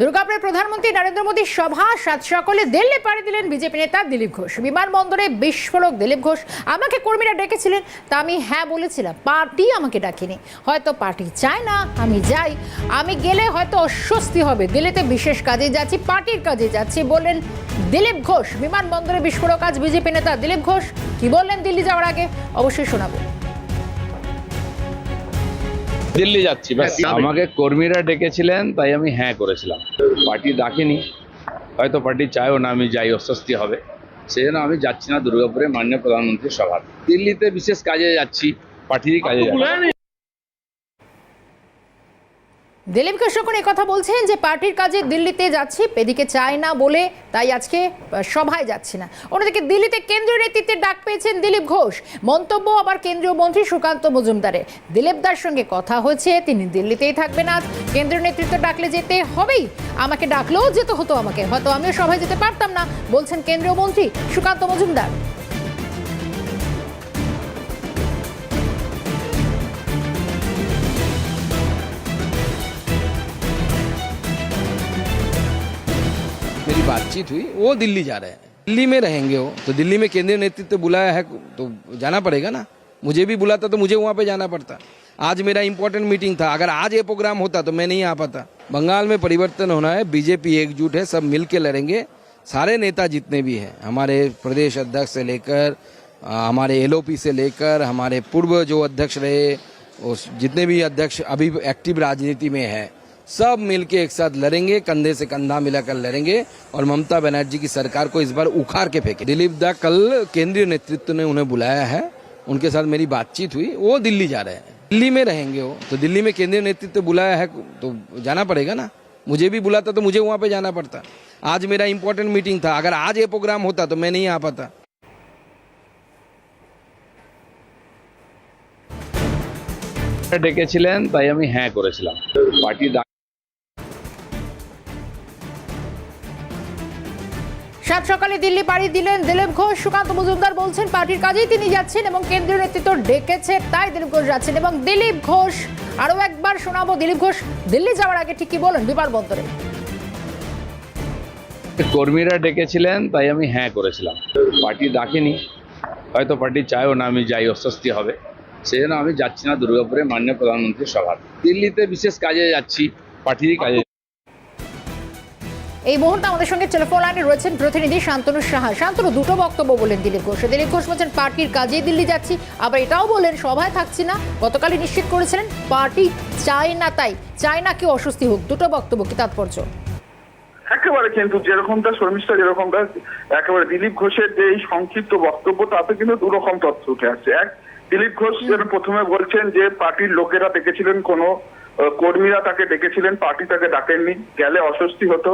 দুর্গাপুরের প্রধানমন্ত্রী নরেন্দ্র মোদীর সভা সাত সকলে দিল্লি পাড়ি দিলেন বিজেপি নেতা দিলীপ ঘোষ। বিমানবন্দরে বিস্ফোরক দিলীপ ঘোষ। আমাকে কর্মীরা ডেকেছিলেন, তা আমি হ্যাঁ বলেছিলাম। পার্টি আমাকে ডাকেনি। হয়তো পার্টি চায় না, আমি যাই। আমি গেলে হয়তো অস্বস্তি হবে। দিল্লিতে বিশেষ কাজে যাচ্ছি, পার্টির কাজে যাচ্ছি বললেন দিলীপ ঘোষ। বিমানবন্দরে বিস্ফোরক আজ বিজেপি নেতা দিলীপ ঘোষ। কি বললেন দিল্লি যাওয়ার আগে? অবশ্যই শোনাবো। দিল্লি যাচ্ছি ব্যাস। আমাকে কর্মীরা ডেকেছিলেন তাই আমি হ্যাঁ করেছিলাম। পার্টি ডাকেনি। হয়তো পার্টি চায়ও না আমি যাই অস্বস্তি হবে। সেই জন্য আমি যাচ্ছি না দুর্গাপুরে মাননীয় প্রধানমন্ত্রীর সভা দিল্লিতে বিশেষ কাজে যাচ্ছি পার্টিরই কাজে যাচ্ছি। দিলীপ যখন কথা বলছেন যে পার্টির কাজে দিল্লিতে যাচ্ছি, এদিকে চায় না বলে তাই আজকে সভায় যাচ্ছি না। অন্যদিকে দিল্লিতে কেন্দ্রীয় নেতৃত্বের ডাক পেয়েছেন দিলীপ ঘোষ। মন্তব্য আবার কেন্দ্রীয় মন্ত্রী সুকান্ত মজুমদারের। দিলীপ দার সঙ্গে কথা হয়েছে, তিনি দিল্লিতেই থাকবেন আজ। কেন্দ্রীয় নেতৃত্ব ডাকলে যেতে হবেই। আমাকে ডাকলেও যেতে হতো আমাকে, হয়তো আমিও সভায় যেতে পারতাম না, বলছেন কেন্দ্রীয় মন্ত্রী সুকান্ত মজুমদার। बातचीत हुई, वो दिल्ली जा रहे हैं। दिल्ली में रहेंगे वो तो दिल्ली में केंद्रीय नेतृत्व तो बुलाया है तो जाना पड़ेगा ना। मुझे भी बुलाता तो मुझे वहाँ पे जाना पड़ता। आज मेरा इंपॉर्टेंट मीटिंग था, अगर आज ये प्रोग्राम होता तो मैं नहीं आ पाता। बंगाल में परिवर्तन होना है, बीजेपी एकजुट है, सब मिल के लड़ेंगे। सारे नेता जितने भी हैं, हमारे प्रदेश अध्यक्ष से लेकर हमारे एलओपी से लेकर, हमारे पूर्व जो अध्यक्ष रहे, उस जितने भी अध्यक्ष अभी एक्टिव राजनीति में है सब मिलके एक साथ लड़ेंगे कंधे से कंधा मिलाकर लड़ेंगे और ममता बनर्जी की सरकार को इस बार उखाड़ के फेंके दिलीप दा कल केंद्रीय नेतृत्व ने उन्हें बुलाया है उनके साथ मेरी बातचीत हुई वो दिल्ली जा रहे हैं दिल्ली में रहेंगे वो तो दिल्ली में केंद्रीय नेतृत्व बुलाया है तो जाना पड़ेगा ना मुझे भी बुलाता तो मुझे वहां पे जाना पड़ता आज मेरा इंपॉर्टेंट मीटिंग था अगर आज ये प्रोग्राम होता तो मैं नहीं आ पाता ডেকেছিলেন তাই আমি হ্যাঁ করেছিলাম পার্টি সাত সকালে দিল্লি পাড়ি দিলেন দিলীপ ঘোষ। সুকান্ত মজুমদার বলছেন, পার্টির কাজেই তিনি যাচ্ছেন এবং কেন্দ্রীয় নেতৃত্ব ডেকেছে, তাই দিলীপ ঘোষ যাচ্ছেন এবং দিলীপ ঘোষ, আরও একবার শোনাবো, দিলীপ ঘোষ দিল্লি যাওয়ার আগে ঠিক কি বলেন বিমানবন্দরে কর্মীরা ডেকেছিলেন, তাই আমি হ্যাঁ করেছিলাম। পার্টি ডাকেনি, হয়তো পার্টি চায়ও না, আমি যাই, অস্বস্তি হবে। সেই আমি যাচ্ছি না, দুর্গাপুরে মাননীয় প্রধানমন্ত্রীর সভা দিল্লিতে বিশেষ কাজে যাচ্ছি, পার্টিরই কাজে এই মুহূর্তে আমাদের সঙ্গে টেলিফোন লাইনে রয়েছেন প্রতিনিধি শান্তনু সাহা। শান্তনু, দুটো বক্তব্য বলেন দিলীপ ঘোষ। দিলীপ ঘোষ বলছেন, পার্টির কাজেই দিল্লি যাচ্ছি। আবার এটাও বলেন, সভায় থাকছি না। গতকালই নিশ্চিত করেছিলেন, পার্টি চায় না তাই। চায় না কেউ অস্বস্তি হোক। দুটো বক্তব্য, কি তাৎপর্য? একেবারে কিন্তু যেরকমটা শর্মিষ্ঠা, যেরকমটা একেবারে দিলীপ ঘোষের যে এই সংক্ষিপ্ত বক্তব্য, তাতে কিন্তু দু রকম তথ্য উঠে আসছে। এক, দিলীপ ঘোষ যেন প্রথমে বলছেন যে পার্টির লোকেরা ডেকেছিলেন কোনো কর্মীরা তাকে ডেকেছিলেন, পার্টি তাকে ডাকেননি। গেলে অস্বস্তি হতো।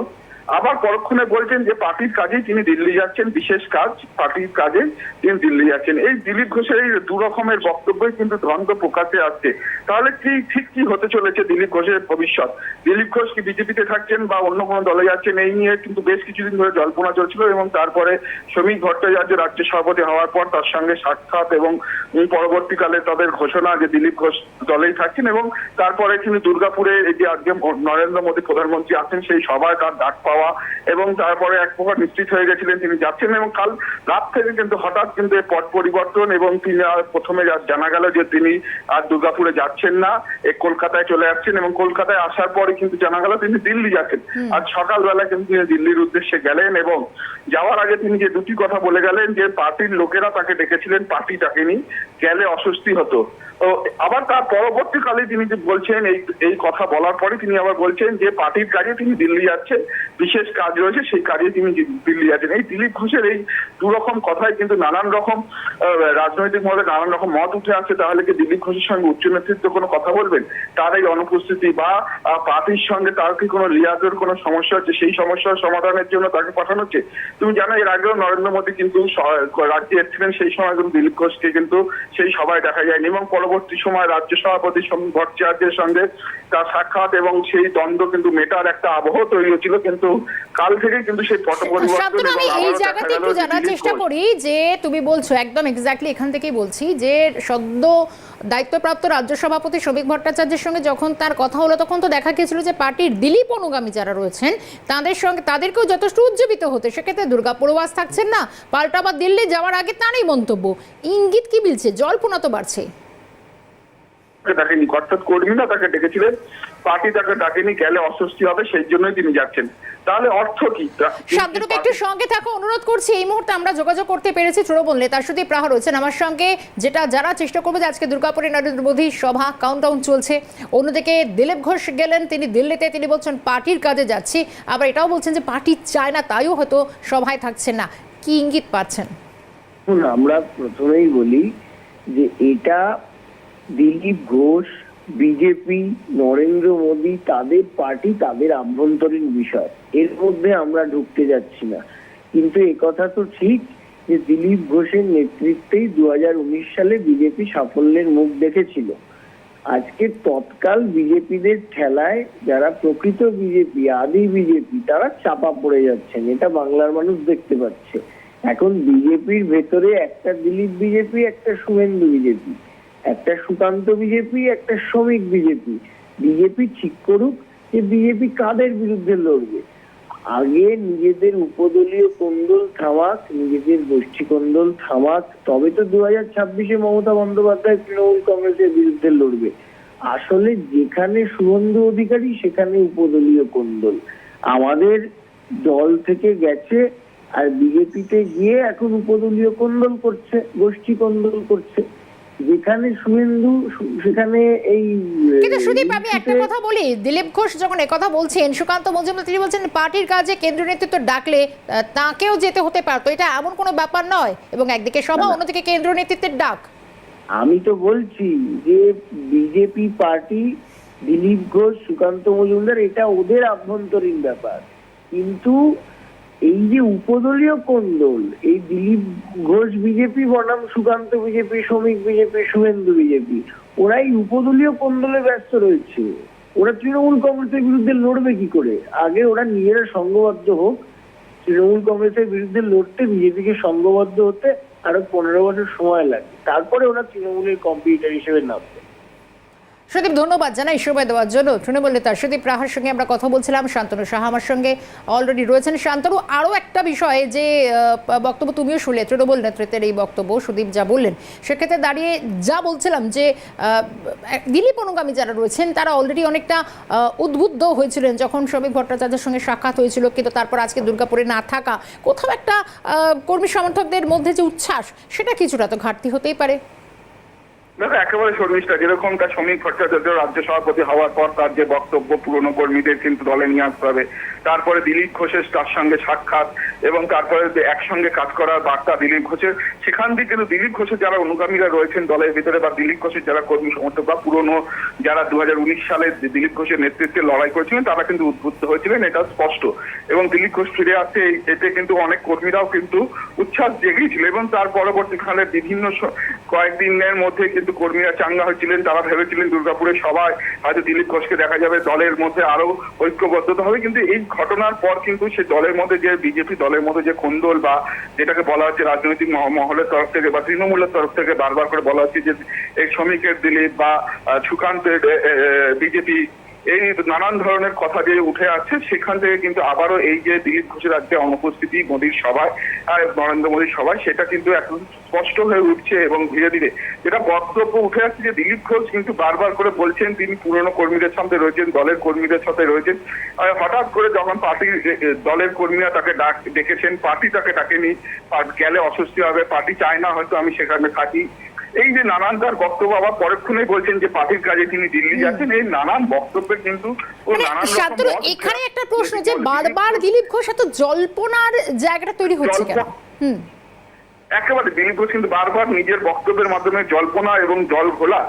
আবার পরক্ষণে বলছেন যে পার্টির কাজেই তিনি দিল্লি যাচ্ছেন, বিশেষ কাজ, পার্টির কাজে তিনি দিল্লি যাচ্ছেন। এই দিলীপ ঘোষের এই দু রকমের বক্তব্যই কিন্তু দ্বন্দ্ব প্রকাশে আসছে। তাহলে কি, ঠিক কি হতে চলেছে দিলীপ ঘোষের ভবিষ্যৎ? দিলীপ ঘোষ কি বিজেপিতে থাকছেন বা অন্য কোনো দলে যাচ্ছেন? এই নিয়ে কিন্তু বেশ কিছুদিন ধরে জল্পনা চলছিল এবং তারপরে শ্রমিক ভট্টাচার্য রাজ্য সভাপতি হওয়ার পর তার সঙ্গে সাক্ষাৎ এবং পরবর্তীকালে তাদের ঘোষণা যে দিলীপ ঘোষ দলেই থাকছেন এবং তারপরে তিনি দুর্গাপুরে এই যে আজকে নরেন্দ্র মোদী প্রধানমন্ত্রী আছেন, সেই সভায় তার ডাক পাওয়া এবং তারপরে এক প্রকার নিশ্চিত হয়ে গেছিলেন তিনি যাচ্ছেন এবং কাল রাত থেকে কিন্তু হঠাৎ কিন্তু পট পরিবর্তন এবং তিনি প্রথমে জানা গেল যে তিনি আর দুর্গাপুরে যাচ্ছেন না কলকাতায় চলে আসছেন এবং কলকাতায় আসার পরে কিন্তু জানা গেল তিনি দিল্লি যাচ্ছেন। আজ সকালবেলা কিন্তু তিনি দিল্লির উদ্দেশ্যে গেলেন এবং যাওয়ার আগে তিনি যে দুটি কথা বলে গেলেন যে পার্টির লোকেরা তাকে ডেকেছিলেন পার্টি ডাকেনি গেলে অস্বস্তি হতো। আবার তার পরবর্তীকালে তিনি যে বলছেন, এই এই কথা বলার পরে তিনি আবার বলছেন যে পার্টির কাজে তিনি দিল্লি যাচ্ছেন, বিশেষ কাজ রয়েছে, সেই কাজে তিনি দিল্লি যাচ্ছেন। এই দিলীপ ঘোষের এই দু রকম কথায় কিন্তু নানান রকম রাজনৈতিক মহলে নানান রকম মত উঠে আসছে, তাহলে কি দিলীপ ঘোষের সঙ্গে উচ্চ নেতৃত্ব কোনো কথা বলবেন? তার এই অনুপস্থিতি বা পার্টির সঙ্গে তার কি কোনো লিয়াজের কোনো সমস্যা হচ্ছে? সেই সমস্যার সমাধানের জন্য তাকে পাঠানো হচ্ছে? তুমি জানো, এর আগেও নরেন্দ্র মোদী কিন্তু রাজ্যে এসেছিলেন, সেই সময় কিন্তু দিলীপ ঘোষকে কিন্তু সেই সভায় দেখা যায়নি এবং পরবর্তী পরবর্তী সময় রাজ্য সভাপতি ভট্টাচার্যের সঙ্গে তার সাক্ষাৎ এবং সেই দ্বন্দ্ব কিন্তু মেটার একটা আবহ তৈরি হয়েছিল কিন্তু কাল থেকে কিন্তু সেই পট পরিবর্তন আমি এই জায়গাতে একটু জানার চেষ্টা করি যে তুমি বলছো একদম এক্স্যাক্টলি এখান থেকেই বলছি যে সদ্য দায়িত্বপ্রাপ্ত রাজ্য সভাপতি শ্রমিক ভট্টাচার্যের সঙ্গে যখন তার কথা হলো তখন তো দেখা গিয়েছিল যে পার্টির দিলীপ অনুগামী যারা রয়েছেন তাদের সঙ্গে তাদেরকেও যথেষ্ট উজ্জীবিত হতে। সেক্ষেত্রে দুর্গা পূর্বাস থাকছেন না পাল্টা আবার দিল্লি যাওয়ার আগে তারই মন্তব্য। ইঙ্গিত কি মিলছে? জল্পনা তো বাড়ছে ডাকেনি অর্থাৎ কর্মীরা তাকে ডেকেছিলেন। পার্টি তাকে ডাকেনি গেলে অস্বস্তি হবে সেই জন্যই তিনি যাচ্ছেন। তাহলে অর্থ কি? শান্তনুকে একটু সঙ্গে থাকো অনুরোধ করছি এই মুহূর্তে আমরা যোগাযোগ করতে পেরেছি তৃণমূল নেতা সুদীপ রাহা রয়েছেন আমার সঙ্গে যেটা যারা চেষ্টা করবে যে আজকে দুর্গাপুরে নরেন্দ্র মোদী সভা কাউন্টডাউন চলছে। অন্যদিকে দিলীপ ঘোষ গেলেন তিনি দিল্লিতে তিনি বলছেন পার্টির কাজে যাচ্ছি। আবার এটাও বলছেন যে পার্টি চায় না তাইও হয়তো সভায় থাকছেন না। কি ইঙ্গিত পাচ্ছেন? আমরা প্রথমেই বলি যে এটা দিলীপ ঘোষ, বিজেপি, নরেন্দ্র মোদী, তাদের পার্টি, তাদের আভ্যন্তরীণ বিষয়। এর মধ্যে আমরা ঢুকতে যাচ্ছি না। কিন্তু কথা তো ঠিক যে দিলীপ ঘোষের নেতৃত্বেই দুহাজার উনিশ সালে বিজেপি সাফল্যের মুখ দেখেছিল। আজকে তৎকাল বিজেপিদের ঠেলায় যারা প্রকৃত বিজেপি, আদি বিজেপি, তারা চাপা পড়ে যাচ্ছেন। এটা বাংলার মানুষ দেখতে পাচ্ছে। এখন বিজেপির ভেতরে একটা দিলীপ বিজেপি, একটা শুভেন্দু বিজেপি। একটা সুকান্ত বিজেপি, একটা শ্রমিক বিজেপি। বিজেপি ঠিক করুক যে বিজেপি কাদের বিরুদ্ধে লড়বে? আগে নিজেদের উপদলীয় কোন্দল থামাক, নিজেদের গোষ্ঠী কোন্দল থামাক, তবে তো দু হাজার ছাব্বিশে মমতা বন্দ্যোপাধ্যায় তৃণমূল কংগ্রেসের বিরুদ্ধে লড়বে। আসলে যেখানে সুবন্ধু অধিকারী, সেখানে উপদলীয় কোন্দল। আমাদের দল থেকে গেছে, আর বিজেপিতে গিয়ে এখন উপদলীয় কোন্দল করছে, গোষ্ঠী কোন্দল করছে। যেখানে শুভেন্দু সেখানে এই কিন্তু সুদীপ আমি একটা কথা বলি। দিলীপ ঘোষ যখন একথা বলছেন সুকান্ত মজুমদার তিনি বলছেন পার্টির কাজে কেন্দ্রীয় নেতৃত্ব ডাকলে তাকেও যেতে হতে পারতো এটা এমন কোনো ব্যাপার নয় এবং একদিকে সভা অন্যদিকে কেন্দ্রীয় নেতৃত্বের ডাক। আমি তো বলছি যে বিজেপি পার্টি দিলীপ ঘোষ সুকান্ত মজুমদার এটা ওদের আভ্যন্তরীণ ব্যাপার। কিন্তু এই যে উপদলীয় কোন্দল, এই দিলীপ ঘোষ বিজেপি, বনাম সুকান্ত বিজেপি, শ্রমিক বিজেপি, শুভেন্দু বিজেপি ওরা এই উপদলীয় কোন্দলে ব্যস্ত রয়েছে। ওরা তৃণমূল কংগ্রেসের বিরুদ্ধে লড়বে কি করে? আগে ওরা নিজেরা সংঘবদ্ধ হোক, তৃণমূল কংগ্রেসের বিরুদ্ধে লড়তে বিজেপিকে সংঘবদ্ধ হতে আরও পনেরো বছর সময় লাগে। তারপরে ওরা তৃণমূলের কম্পিউটার হিসেবে নামবে। সুদীপ, ধন্যবাদ জানাই সময় দেওয়ার জন্য। তৃণমূল নেতা সুদীপ রাহার সঙ্গে আমরা কথা বলছিলাম, শান্তনু সাহা আমার সঙ্গে অলরেডি রয়েছেন। শান্তনু আরও একটা বিষয় যে বক্তব্য তুমিও শুনলে, তৃণমূল নেতৃত্বের এই বক্তব্য, সুদীপ যা বললেন, সেক্ষেত্রে দাঁড়িয়ে যা বলছিলাম যে দিলীপ অনুগামী যারা রয়েছেন, তারা অলরেডি অনেকটা উদ্বুদ্ধ হয়েছিলেন যখন শ্রমিক ভট্টাচার্যের সঙ্গে সাক্ষাৎ হয়েছিল, কিন্তু তারপর আজকে দুর্গাপুরে না থাকা, কোথাও একটা কর্মী সমর্থকদের মধ্যে যে উচ্ছ্বাস, সেটা কিছুটা তো ঘাটতি হতেই পারে। দেখো একেবারে শর্মিষ্ঠা যেরকম তার শ্রমিক ভট্টাচার্য রাজ্য সভাপতি হওয়ার পর তার যে বক্তব্য পুরনো কর্মীদের কিন্তু দলে নিয়ে আসতে হবে। তারপরে দিলীপ ঘোষের তার সঙ্গে সাক্ষাৎ এবং তারপরে একসঙ্গে কাজ করার বার্তা দিলীপ ঘোষের, সেখান থেকে কিন্তু দিলীপ ঘোষের যারা অনুগামীরা রয়েছেন দলের ভিতরে বা দিলীপ ঘোষের যারা কর্মী সমর্থক বা পুরনো যারা দু হাজার উনিশ সালে দিলীপ ঘোষের নেতৃত্বে লড়াই করেছিলেন, তারা কিন্তু উদ্বুদ্ধ হয়েছিলেন, এটা স্পষ্ট। এবং দিলীপ ঘোষ ফিরে আসছে এতে কিন্তু অনেক কর্মীরাও কিন্তু উচ্ছ্বাস জেগেছিল এবং তার পরবর্তীকালে বিভিন্ন কয়েকদিনের মধ্যে কিন্তু কর্মীরা চাঙ্গা হয়েছিলেন, তারা ভেবেছিলেন দুর্গাপুরে সবাই হয়তো দিলীপ ঘোষকে দেখা যাবে, দলের মধ্যে আরও ঐক্যবদ্ধতা হবে, কিন্তু এই ঘটনার পর কিন্তু সে দলের মধ্যে যে বিজেপি, দলের মধ্যে যে কোন্দল বা যেটাকে বলা হচ্ছে রাজনৈতিক মহ- মহলের তরফ থেকে বা তৃণমূলের তরফ থেকে বারবার করে বলা হচ্ছে যে এই শ্রমিকের দিলীপ বা সুকান্তের বিজেপি এই নানান ধরনের কথা যে উঠে আসছে। সেখান থেকে কিন্তু আবারও এই যে দিলীপ ঘোষের আজকে অনুপস্থিতি, মোদীর সভায় নরেন্দ্র মোদীর সভায়, সেটা কিন্তু এখন স্পষ্ট হয়ে উঠছে এবং ধীরে ধীরে যেটা বক্তব্য উঠে আসছে যে দিলীপ ঘোষ কিন্তু বারবার করে বলছেন, তিনি পুরনো কর্মীদের সাথে রয়েছেন, দলের কর্মীদের সাথে রয়েছেন। হঠাৎ করে যখন পার্টির দলের কর্মীরা তাকে ডাক, ডেকেছেন, পার্টি তাকে ডাকেনি গেলে অস্বস্তি হবে, পার্টি চায় না হয়তো আমি সেখানে থাকি। এই যে নানান তার বক্তব্য আবার পরক্ষণেই বলছেন যে পার্টির কাজে তিনি দিল্লি যাচ্ছেন এই নানান বক্তব্যে কিন্তু মানে এখানে একটা প্রশ্ন যে বারবার দিলীপ ঘোষ এত জল্পনার জায়গাটা তৈরি হচ্ছে কেন? হুম। একেবারে দিলীপ ঘোষ কিন্তু বারবার নিজের বক্তব্যের মাধ্যমে জল্পনা এবং জল ঘোলা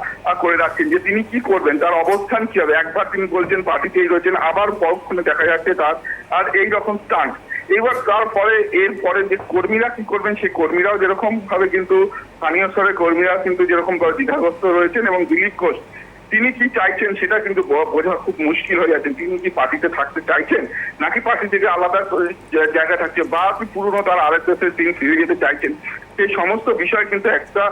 করে রাখছেন যে তিনি কি করবেন তার অবস্থান কি হবে? একবার তিনি বলছেন পার্টিতেই রয়েছেন আবার পরক্ষণে দেখা যাচ্ছে তার আর এই রকম স্টান্ট এবার তারপরে, এরপরে যে কর্মীরা কি করবেন, সেই কর্মীরাও যেরকম ভাবে কিন্তু স্থানীয় স্তরের কর্মীরা কিন্তু যেরকম ভাবে দ্বিধাগ্রস্ত রয়েছেন এবং দিলীপ ঘোষ, তিনি কি চাইছেন সেটা কিন্তু বোঝা খুব মুশকিল হয়ে যাচ্ছে। তিনি কি পার্টিতে থাকতে চাইছেন? নাকি পার্টি থেকে আলাদা জায়গা থাকছে? বা পুরনো তার আরেক দেশে তিনি ফিরে যেতে চাইছেন? সেই সমস্ত বিষয় কিন্তু একটা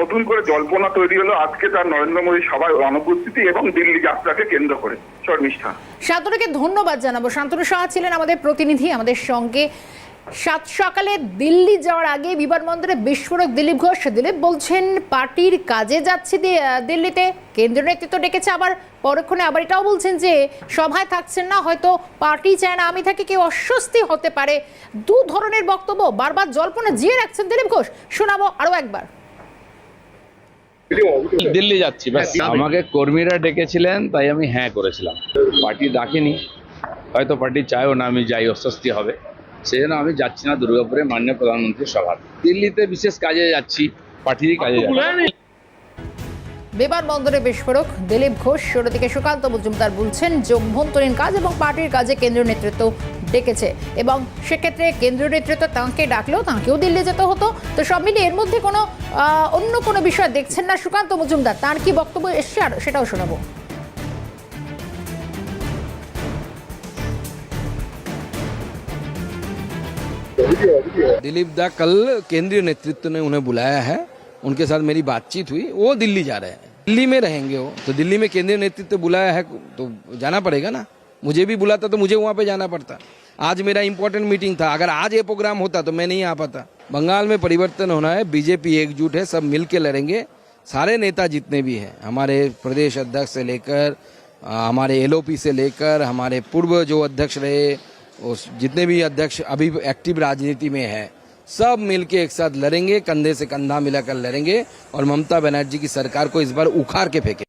নতুন করে জল্পনা তৈরি হলো আজকে তার নরেন্দ্র মোদী সভায় অনুপস্থিতি এবং দিল্লি যাত্রাকে কেন্দ্র করে। শর্মিষ্ঠা। শান্তনুকে ধন্যবাদ জানাব। শান্তনু সাহা ছিলেন আমাদের প্রতিনিধি, আমাদের সঙ্গে সাত সকালে দিল্লি যাওয়ার আগে বিমানবন্দরে বিস্ফোরক দিলীপ ঘোষ দিলীপ বলছেন পার্টির কাজে যাচ্ছে দিল্লিতে। কেন্দ্রীয় নেতৃত্ব ডেকেছে আবার পরক্ষণে আবার এটাও বলছেন যে সভায় থাকছেন না হয়তো পার্টি চায় না। আমি থাকি কেউ অস্বস্তি হতে পারে? দু ধরনের বক্তব্য বারবার জল্পনা জিয়ে রাখছেন দিলীপ ঘোষ। শোনাবো আরও একবার। দিল্লি যাচ্ছি ব্যাস। আমাকে কর্মীরা ডেকেছিলেন তাই আমি হ্যাঁ করেছিলাম। পার্টি ডাকেনি। হয়তো পার্টি চায়ও না আমি যাই অস্বস্তি হবে। সেই জন্য আমি যাচ্ছি না দুর্গাপুরে মাননীয় প্রধানমন্ত্রীর সভা। দিল্লিতে বিশেষ কাজে যাচ্ছি পার্টিরই কাজে যাচ্ছি। বিমানবন্দরে বিস্ফোরক, দিলীপ ঘোষ শুরু থেকে সুকান্ত মজুমদার বলছেন যে অভ্যন্তরীণ কাজ এবং পার্টির কাজে কেন্দ্রীয় নেতৃত্ব ডেকেছে এবং সেক্ষেত্রে কেন্দ্রীয় নেতৃত্ব তাঁকে ডাকলেও তাঁকেও দিল্লি যেতে হতো। তো সব মিলিয়ে এর মধ্যে কোনো অন্য কোনো বিষয় দেখছেন না সুকান্ত মজুমদার? তার কি বক্তব্য এসছে? আর সেটাও শোনাবো। दिलीप दा कल केंद्रीय नेतृत्व ने उन्हें बुलाया है। उनके साथ मेरी बातचीत हुई। वो दिल्ली जा रहे हैं। दिल्ली में रहेंगे वो। तो दिल्ली में केंद्रीय नेतृत्व बुलाया है तो जाना पड़ेगा ना। मुझे भी बुलाता तो मुझे वहाँ पे जाना पड़ता। आज मेरा इंपॉर्टेंट मीटिंग था। अगर आज ये प्रोग्राम होता तो मैं नहीं आ पाता। बंगाल में परिवर्तन होना है। बीजेपी एकजुट है। सब मिल के लड़ेंगे। सारे नेता जितने भी हैं, हमारे प्रदेश अध्यक्ष से लेकर हमारे एलओपी से लेकर, हमारे पूर्व जो अध्यक्ष रहे उस जितने भी अध्यक्ष अभी एक्टिव राजनीति में है, सब मिलके एक साथ लड़ेंगे, कंधे से कंधा मिलाकर लड़ेंगे और ममता बनर्जी की सरकार को इस बार उखाड़ के फेंके